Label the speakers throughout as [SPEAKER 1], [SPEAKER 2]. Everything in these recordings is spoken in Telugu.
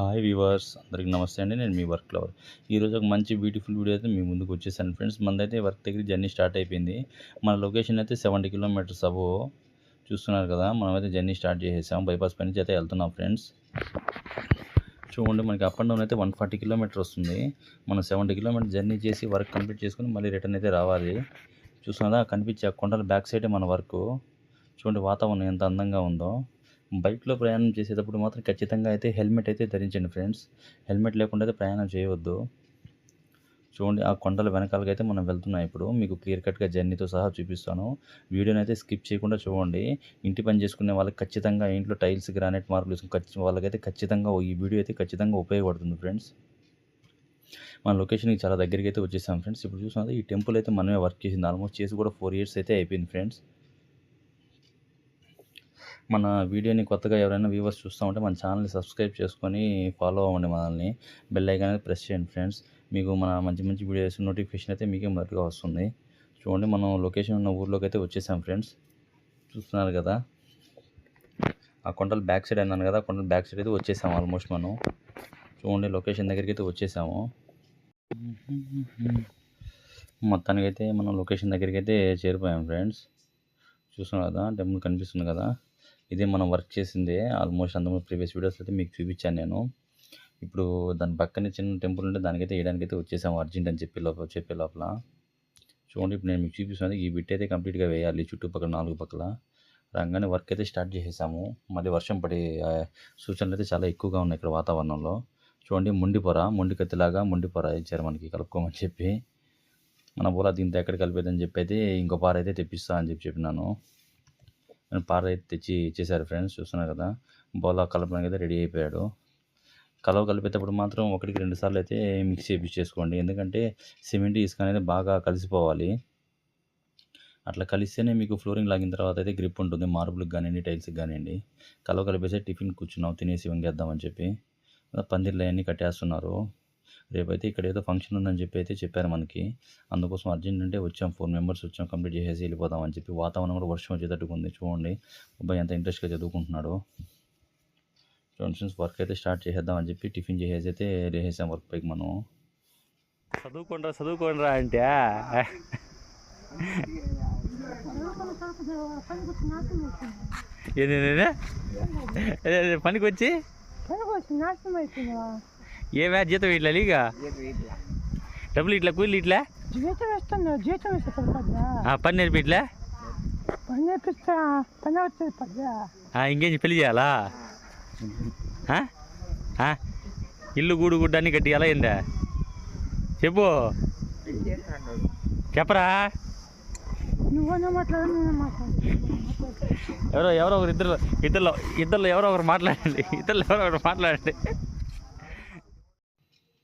[SPEAKER 1] హాయ్ వ్యూవర్స్ అందరికి నమస్తే అండి నేను మీ వర్క్ లవర్. ఈరోజు ఒక మంచి బ్యూటిఫుల్ వీడియో అయితే మీ ముందుకు వచ్చేసాను. ఫ్రెండ్స్ మనదైతే వర్క్ దగ్గర జర్నీ స్టార్ట్ అయిపోయింది. మన లొకేషన్ అయితే సెవెంటీ కిలోమీటర్స్ అబో చూస్తున్నారు కదా మనమైతే జర్నీ స్టార్ట్ చేసేసాం. బైపాస్ పై నుంచి అయితే వెళ్తున్నాం ఫ్రెండ్స్ చూడండి మనకి అప్ అండ్ డౌన్ అయితే వన్ ఫార్టీ కిలోమీటర్ వస్తుంది. మనం సెవెంటీ కిలోమీటర్ జర్నీ చేసి వర్క్ కంప్లీట్ చేసుకుని మళ్ళీ రిటర్న్ అయితే రావాలి. చూస్తున్నారా కనిపించే ఆ కొండల బ్యాక్ సైడే మన వర్క్ చూడండి వాతావరణం ఎంత అందంగా ఉందో. బైక్లో ప్రయాణం చేసేటప్పుడు మాత్రం ఖచ్చితంగా అయితే హెల్మెట్ అయితే ధరించండి ఫ్రెండ్స్. హెల్మెట్ లేకుండా అయితే ప్రయాణం చేయవద్దు. చూడండి ఆ కొండల వెనకాలకి అయితే మనం వెళ్తున్నాం ఇప్పుడు. మీకు క్లియర్ కట్గా జర్నీతో సహా చూపిస్తాను. వీడియోని అయితే స్కిప్ చేయకుండా చూడండి. ఇంటి పని చేసుకునే వాళ్ళకి ఖచ్చితంగా ఇంట్లో టైల్స్ గ్రానైట్ మార్కులు వేసుకుని వాళ్ళకైతే ఖచ్చితంగా ఈ వీడియో అయితే ఖచ్చితంగా ఉపయోగపడుతుంది ఫ్రెండ్స్. మన లొకేషన్కి చాలా దగ్గరికి అయితే వచ్చేసాం ఫ్రెండ్స్. ఇప్పుడు చూసినది ఈ టెంపుల్ అయితే మనమే వర్క్ చేసింది. ఆల్మోస్ట్ చేసి కూడా ఫోర్ ఇయర్స్ అయితే అయిపోయింది ఫ్రెండ్స్. మన వీడియోని కొత్తగా ఎవరైనా వ్యూవర్స్ చూస్తూ ఉంటే మన ఛానల్ని సబ్స్క్రైబ్ చేసుకొని ఫాలో అవ్వండి మనల్ని. బెల్ ఐకాన్ అనేది ప్రెస్ చేయండి ఫ్రెండ్స్. మీకు మన మంచి మంచి వీడియోస్ నోటిఫికేషన్ అయితే మీకే మొదటిగా వస్తుంది. చూడండి మనం లొకేషన్ ఉన్న ఊర్లోకి అయితే వచ్చేసాం ఫ్రెండ్స్. చూస్తున్నారు కదా? ఆ కొండల బ్యాక్ సైడ్ అన్నాను కదా కొండల బ్యాక్ సైడ్ అయితే వచ్చేసాము ఆల్మోస్ట్ మనం. చూడండి లొకేషన్ దగ్గరికి అయితే వచ్చేసాము. మొత్తానికి అయితే మనం లొకేషన్ దగ్గరికి అయితే చేరిపోయాం ఫ్రెండ్స్. చూస్తున్నాం కదా? టెంపుల్ కనిపిస్తుంది కదా? ఇదే మనం వర్క్ చేసిందే ఆల్మోస్ట్ అందులో ప్రీవియస్ వీడియోస్ అయితే మీకు చూపించాను నేను. ఇప్పుడు దాని పక్కనే చిన్న టెంపుల్ ఉంటే దానికైతే వేయడానికైతే వచ్చేసాము అర్జెంట్ అని చెప్పి లోపల చెప్పే లోపల. చూడండి ఇప్పుడు నేను మీకు చూపిస్తున్నాను ఈ బిట్ అయితే కంప్లీట్గా వేయాలి చుట్టుపక్కల నాలుగు పక్కల. రాగానే వర్క్ అయితే స్టార్ట్ చేసేసాము. మళ్ళీ వర్షం పడే సూచనలు అయితే చాలా ఎక్కువగా ఉన్నాయి ఇక్కడ వాతావరణంలో. చూడండి మొండిపొర మొండి కత్తిలాగా మొండిపొర ఇచ్చారు మనకి కలుపుకోమని చెప్పి. మన బోల దీంతో ఎక్కడ కలిపేదని చెప్పి అయితే ఇంకో పార అయితే తెప్పిస్తా అని చెప్పి చెప్పినాను. నేను పార అయితే తెచ్చి ఇచ్చేసారు ఫ్రెండ్స్ చూస్తున్నారు కదా. బోలా కలపడానికి అయితే రెడీ అయిపోయాడు. కలవ కలిపేటప్పుడు మాత్రం ఒకటికి రెండు సార్లు అయితే మిక్స్ చేయించేసుకోండి ఎందుకంటే సిమెంట్ ఇసుక అనేది బాగా కలిసిపోవాలి. అట్లా కలిస్తేనే మీకు ఫ్లోరింగ్ లాగిన తర్వాత అయితే గ్రిప్ ఉంటుంది. మార్బుల్కి కానివ్వండి టైల్స్కి కానివ్వండి. కలవ కలిపేసి టిఫిన్ కూర్చున్నాం తినేసి వంగేద్దామని చెప్పి. పందిర్లు అవన్నీ కట్టేస్తున్నారు. రేపైతే ఇక్కడ ఏదో ఫంక్షన్ ఉందని చెప్పి అయితే చెప్పారు మనకి. అందుకోసం అర్జెంట్ అంటే వచ్చాం ఫోర్ మెంబర్స్ వచ్చాం కంప్లీట్ చేసేసి వెళ్ళిపోదాం అని చెప్పి వాతావరణం కూడా వర్షం వచ్చేటట్టుగా ఉంది చూడండి. అబ్బాయి ఎంత ఇంట్రెస్ట్గా చదువుకుంటున్నాడు. వర్క్ అయితే స్టార్ట్ చేసేద్దాం అని చెప్పి టిఫిన్ చేసేసి అయితే లేసేసాం వర్క్ పైకి మనం.
[SPEAKER 2] చదువుకోండిరా చదువుకోండిరా అంటే ఏంది పనికి వచ్చి.
[SPEAKER 3] నాశనం అయిపోయిందా
[SPEAKER 2] ఏమే జీతం ఇట్లా లీగా? డబ్బులు ఇట్లా కూలి ఇట్లా?
[SPEAKER 3] జీతం వేస్తున్నా జీతం వేస్తే
[SPEAKER 2] పని నేర్పి ఇట్లా
[SPEAKER 3] పని నేర్పిస్తా పని వచ్చేది పద్దా
[SPEAKER 2] ఆ, ఇంకేం పెళ్ళి చేయాలా? ఇల్లు గూడు గుడ్డ అన్ని కట్టియాలా ఏందా? చెప్పు. చెప్పరా? ఎవరో ఎవరో ఒకరు ఇద్దరు ఇద్దరు ఇద్దరు ఎవరో ఒకరు మాట్లాడండి ఇద్దరు ఎవరో ఒకరు మాట్లాడండి.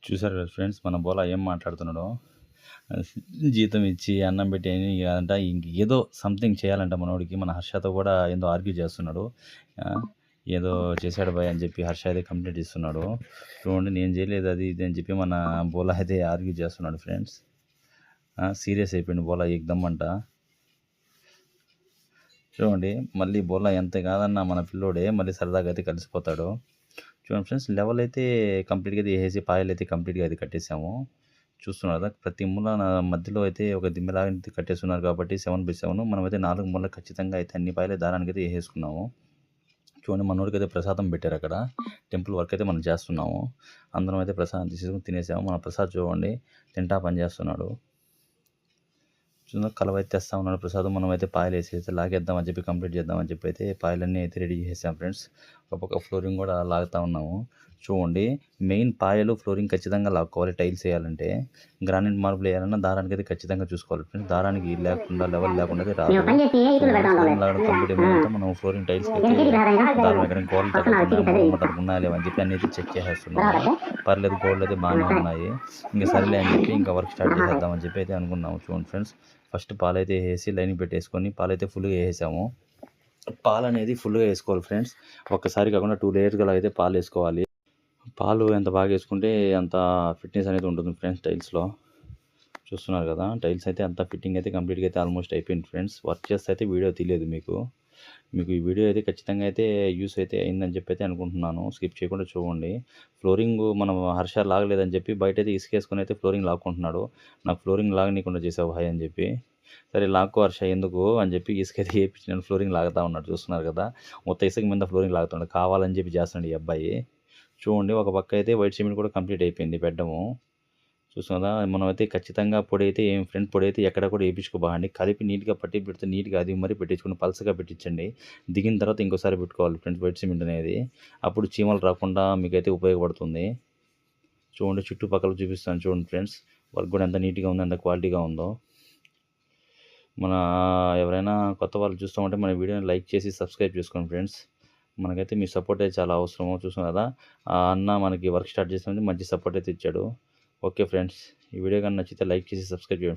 [SPEAKER 1] చూసారు కదా ఫ్రెండ్స్ మన బోలా ఏం మాట్లాడుతున్నాడో? జీతం ఇచ్చి అన్నం పెట్టి అని అంట ఇంక ఏదో సంథింగ్ చేయాలంట మనోడికి. మన హర్షతో కూడా ఏదో ఆర్గ్యూ చేస్తున్నాడు. ఏదో చేశాడు బాయ్ అని చెప్పి హర్ష అయితే కంప్లైంట్ ఇస్తున్నాడు. చూడండి నేను చేయలేదు అది ఇది అని చెప్పి మన బోలా అయితే ఆర్గ్యూ చేస్తున్నాడు ఫ్రెండ్స్. సీరియస్ అయిపోయింది బోలా ఎగ్దమ్ అంట. చూడండి మళ్ళీ బోలా ఎంత కాదన్నా మన పిల్లోడే మళ్ళీ సరదాగా అయితే కలిసిపోతాడు. చూడండి ఫ్రెండ్స్ లెవెల్ అయితే కంప్లీట్గా అయితే వేసేసి పాయలు అయితే కంప్లీట్గా అది కట్టేసాము. చూస్తున్నారు కదా ప్రతి మూల నా మధ్యలో అయితే ఒక దిమ్మెలాగా అయితే కట్టేస్తున్నారు కాబట్టి సెవెన్ బై సెవెన్ మనమైతే నాలుగు మూల ఖచ్చితంగా అయితే అన్ని పాయలు దారానికి అయితే వేసేసుకున్నాము. చూడండి మనోడికి అయితే ప్రసాదం పెట్టారు అక్కడ. టెంపుల్ వర్క్ అయితే మనం చేస్తున్నాము. అందరం అయితే ప్రసాదం తీసుకుని తినేసాము. మన ప్రసాద్ చూడండి తింటా పని చేస్తున్నాడు. చూడండి కలవ అయితే తెస్తా ఉన్నాడు. ప్రసాదం మనం అయితే పాయలు వేసేసి అయితే లాగేద్దామని చెప్పి కంప్లీట్ చేద్దామని చెప్పి అయితే పాయలన్నీ అయితే రెడీ చేసాం ఫ్రెండ్స్. ఒక పక్క ఫ్లోరింగ్ కూడా లాగుతా ఉన్నాము. చూడండి మెయిన్ పాయలు ఫ్లోరింగ్ ఖచ్చితంగా లాక్కోవాలి టైల్స్ వేయాలంటే. గ్రానైట్ మార్బుల్ వేయాలన్నా దారానికి అయితే ఖచ్చితంగా చూసుకోవాలి ఫ్రెండ్స్ దారానికి లేకుండా లెవెల్ లేకుండా రాదు. కంప్లీట్ మనం ఫ్లోరింగ్ టైల్స్ అయితే దారం ఎక్కడ గోడలు తగ్గకుండా ఉన్నాయా లేవని చెప్పి అయితే చెక్ చేసేస్తున్నాము పర్లేదు గోడలు అయితే బాగానే ఉన్నాయి. ఇంకా సరేలే అని చెప్పి ఇంకా వర్క్ స్టార్ట్ చేసేద్దామని చెప్పి అయితే అనుకున్నాము చూడండి ఫ్రెండ్స్ ఫస్ట్ పాలైతే వేసి లైన్ పెట్టేసుకొని పాలైతే ఫుల్గా వేసేసాము. పాలు అనేది ఫుల్గా వేసుకోవాలి ఫ్రెండ్స్ ఒక్కసారి కాకుండా టూ లేయర్స్గా అయితే పాలు వేసుకోవాలి. పాలు ఎంత బాగా వేసుకుంటే అంత ఫిట్నెస్ అనేది ఉంటుంది ఫ్రెండ్స్ టైల్స్లో. చూస్తున్నారు కదా టైల్స్ అయితే అంత ఫిట్టింగ్ అయితే కంప్లీట్గా అయితే ఆల్మోస్ట్ అయిపోయింది ఫ్రెండ్స్. వర్క్ చేస్తే అయితే వీడియో తెలియదు మీకు. మీకు ఈ వీడియో అయితే ఖచ్చితంగా అయితే యూస్ అయితే అయిందని చెప్పి అయితే అనుకుంటున్నాను. స్కిప్ చేయకుండా చూడండి. ఫ్లోరింగ్ మనం హర్ష లాగలేదని చెప్పి బయట అయితే ఇసుకేసుకొని అయితే ఫ్లోరింగ్ లాక్కుంటున్నాడు. నాకు ఫ్లోరింగ్ లాగనీయకుండా చేసావు హాయ్ అని చెప్పి. సరే లాక్కో హర్ష ఎందుకు అని చెప్పి ఇసుకైతే వేయించి నేను ఫ్లోరింగ్ లాగుతా ఉన్నాడు. చూస్తున్నారు కదా మొత్తం ఇసుక మీద ఫ్లోరింగ్ లాగుతున్నాడు. కావాలని చెప్పి చేస్తున్నాడు ఈ అబ్బాయి. చూడండి ఒక పక్క అయితే వైట్ సిమెంట్ కూడా కంప్లీట్ అయిపోయింది పెట్టడము చూసుకుందా మనమైతే ఖచ్చితంగా పొడి అయితే ఏం ఫ్రంట్ పొడి అయితే ఎక్కడ కూడా వేయించుకోబాగండి కలిపి నీట్గా పట్టి పెడితే నీట్గా అది మరి పెట్టించుకుని పల్సగా పెట్టించండి. దిగిన తర్వాత ఇంకోసారి పెట్టుకోవాలి ఫ్రంట్ వైట్ సిమెంట్ అనేది. అప్పుడు చీమలు రాకుండా మీకైతే ఉపయోగపడుతుంది. చూడండి చుట్టుపక్కల చూపిస్తాను చూడండి ఫ్రెండ్స్ వర్క్ కూడా ఎంత నీట్గా ఉందో ఎంత క్వాలిటీగా ఉందో. మన ఎవరైనా కొత్త వాళ్ళు చూస్తూ ఉంటే మన వీడియోని లైక్ చేసి సబ్స్క్రైబ్ చేసుకోండి ఫ్రెండ్స్. మనకైతే మీ సపోర్ట్ అయితే చాలా అవసరం చూసాం కదా. ఆ అన్న మనకి వర్క్ స్టార్ట్ చేసినప్పుడు మంచి సపోర్ట్ అయితే ఇచ్చాడు ఓకే ఫ్రెండ్స్ ఈ వీడియో కానీ నచ్చితే లైక్ చేసి సబ్స్క్రైబ్ చేయండి